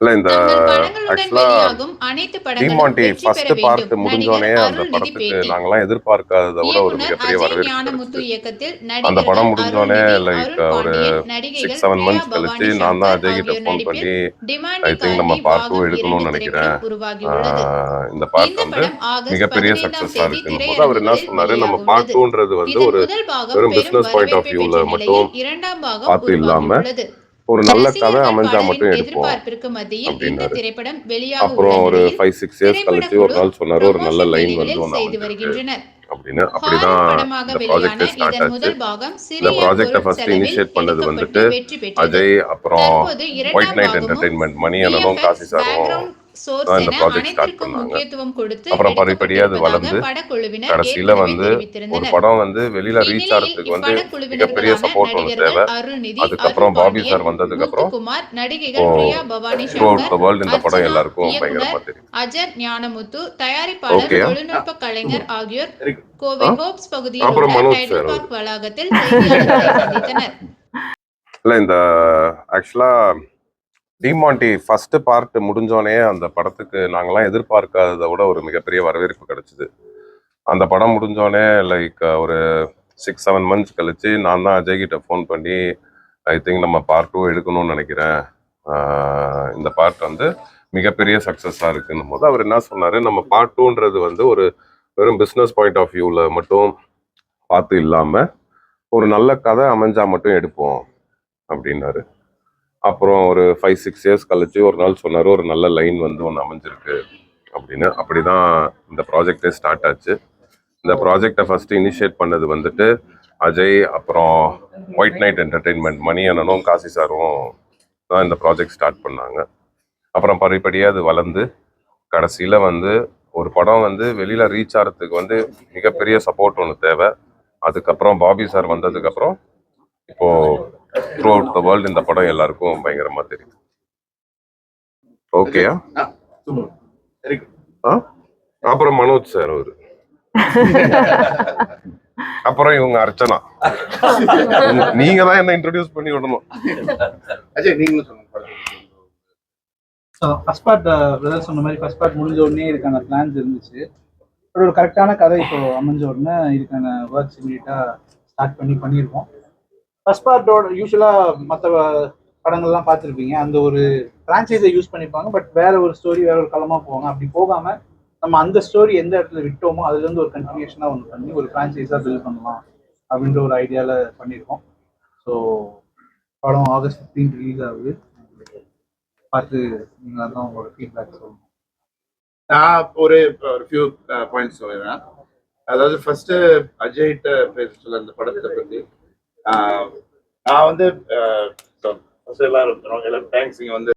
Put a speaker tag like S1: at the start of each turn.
S1: இல்ல இந்த ஆக்சுவலா டிமாண்டி ஃபர்ஸ்ட் பார்ட் முடிஞ்சோடனே அந்த படத்துக்கு நாங்கெல்லாம் எதிர்பார்க்காததை விட ஒரு மிகப்பெரிய வரவேற்பு அந்த படம் முடிஞ்சோடனே லைக் ஒரு சிக்ஸ் செவன் மந்த்ஸ் கழிச்சு நான் தான் அஜய் கிட்ட ஃபோன் பண்ணி ஐ திங்க் நம்ம
S2: பாகம்
S1: எடுக்கணும்னு நினைக்கிறேன். இந்த பார்ட்
S2: இந்த
S1: வந்து மிகப்பெரிய சக்சஸா இருக்குன்னு போது அவர் என்ன சொன்னாரு? நம்ம
S2: வெளியாக
S1: பார்ட்
S2: உள்ளது
S1: டூன்றது வந்து ஒரு வெறும் பிசினஸ் பாயிண்ட் ஆஃப் வியூல மட்டும் பார்த்து இல்லாம ஒரு நல்ல கதை அமைஞ்சா மட்டும் எடுப்போம் அப்படின்னாரு. அப்புறம் ஒரு ஃபைவ் சிக்ஸ் இயர்ஸ் கழிச்சு ஒரு நாள் சொன்னாரு ஒரு நல்ல லைன் வந்து ஒன்று அப்படின்னு. அப்படிதான் இந்த ப்ராஜெக்ட் ஸ்டார்ட் ஆச்சு. இந்த ப்ராஜெக்டை ஃபர்ஸ்ட் இனிஷியேட் பண்ணது வந்துட்டு அஜய் அப்புறம் ஒயிட் நைட் என்டர்டைன்மெண்ட் மணி அண்ணனும் காசி சாரும் இந்த
S2: என
S1: ப்ராஜெக்ட் ஸ்டார்ட்
S2: அனைத்திற்கும்
S1: பண்ணாங்க
S2: முக்கியத்துவம் கொடுத்து
S1: அப்புறம் படிப்படியா அது வளர்ந்து கடைசியில வந்து ஒரு படம் வந்து வெளியில ரீச் ஆகிறதுக்கு வந்து மிகப்பெரிய சப்போர்ட் ஒன்று தேவை. அதுக்கப்புறம் பாபி சார் வந்ததுக்கு அப்புறம் வேர்ல்டு இந்த படம் எல்லாருக்கும் பயங்கரமா தெரியும்.
S2: அஜர் ஞானமுத்து தயாரிப்பாளர் தொழில்நுட்ப கலைஞர் ஆகியோர்? கோவை ஹோப்ஸ் பகுதியில்
S1: அப்புறம்
S2: உள்ள
S1: மனோஜ்
S2: டைட்டில்
S1: சார்
S2: பார்க் வளாகத்தில்
S1: இல்ல இந்த ஆக்சுவலா டிமாண்டி ஃபர்ஸ்ட் பார்ட் முடிஞ்சோடனே அந்த படத்துக்கு நாங்களாம் எதிர்பார்க்காததை விட ஒரு மிகப்பெரிய வரவேற்பு கிடச்சிது. அந்த படம் முடிஞ்சோடனே லைக் ஒரு சிக்ஸ் செவன் மந்த்ஸ் கழிச்சு நான் தான் அஜய்கிட்ட ஃபோன் பண்ணி ஐ திங்க் நம்ம பார்ட் டூ எடுக்கணும்னு நினைக்கிறேன். இந்த பார்ட் வந்து மிகப்பெரிய சக்ஸஸாக இருக்குன்னும் போது அவர் என்ன சொன்னார் நம்ம பார்ட் டூன்றது வந்து ஒரு வெறும் பிஸ்னஸ் பாயிண்ட் ஆஃப் வியூவில் மட்டும் பார்த்து இல்லாமல் ஒரு நல்ல கதை அமைஞ்சால் மட்டும் எடுப்போம். அப்படின்னாரு. அப்புறம் ஒரு ஃபைவ் சிக்ஸ் இயர்ஸ் கழிச்சு ஒரு நாள் சொன்னார் ஒரு நல்ல லைன் வந்து ஒன்று அமைஞ்சிருக்கு அப்படின்னு. அப்படி தான் இந்த ப்ராஜெக்டே ஸ்டார்ட் ஆச்சு. இந்த ப்ராஜெக்டை ஃபஸ்ட்டு இனிஷியேட் பண்ணது வந்துட்டு அஜய் அப்புறம் ஒயிட் நைட் என்டர்டெயின்மெண்ட் மணி அண்ணனும் காசி சாரும் தான் இந்த ப்ராஜெக்ட் ஸ்டார்ட் பண்ணாங்க. அப்புறம் படிப்படியாக அது வளர்ந்து கடைசியில் வந்து ஒரு படம் வந்து வெளியில் ரீச் ஆகிறதுக்கு வந்து மிகப்பெரிய சப்போர்ட் ஒன்று தேவை. அதுக்கப்புறம் பாபி சார் வந்ததுக்கப்புறம் இப்போது த்ரூ அவுட் த வேர்ல்டு இந்த படம் எல்லாருக்கும் பயங்கரமா தெரியும். ஓகேயா அப்புறம் மனோஜ் சார் அவரு. அப்புறம் இவங்க அர்ச்சனா. நீங்க தான் என்ன இன்ட்ரோடியூஸ் பண்ணி விடணும்.
S3: அஜய் நீங்களும் சொல்லுங்க.
S4: ஃபர்ஸ்ட் பார்ட் பிரதர் சொன்ன மாதிரி ஃபர்ஸ்ட் பார்ட் முடிஞ்ச உடனே இதுக்கான பிளான்ஸ் இருந்துச்சு. ஒரு கரெக்டான கதை இப்போ அமைஞ்ச உடனே இதுக்கான ஒர்க்ஸ் இமீடியட்டாக ஸ்டார்ட் பண்ணி பண்ணியிருக்கோம் ஃபர்ஸ்ட் பார்ட்டோட யூஸ்வலாக மற்ற படங்கள்லாம் பார்த்துருப்பீங்க. அந்த ஒரு ஃப்ரான்ச்சைஸை யூஸ் பண்ணிப்பாங்க. பட் வேற ஒரு ஸ்டோரி வேற ஒரு களமாக போவாங்க. அப்படி போகாமல் நம்ம அந்த ஸ்டோரி எந்த இடத்துல விட்டோமோ அதுலேருந்து ஒரு கண்டினியூஷனாக ஒன்று பண்ணி ஒரு ஃப்ரான்ச்சைஸாக பில்ட் பண்ணலாம் அப்படின்ற ஒரு ஐடியாவில் பண்ணியிருக்கோம் ஸோ படம் ஆகஸ்ட் 15 ரிலீஸ் ஆகுது. பார்த்து நீங்கள் தான் உங்களோட ஃபீட்பேக் சொல்லணும்
S3: நான் ஒரு ஒரு ஃபியூ பாயிண்ட்ஸ் சொல்லிடுறேன். அதாவது ஃபர்ஸ்ட் அஜய்கிட்ட பேச சொல்ல அந்த படத்தை பற்றி நான் வந்து எல்லாரும் எல்லாரும் தேங்க்ஸ் இங்கே வந்து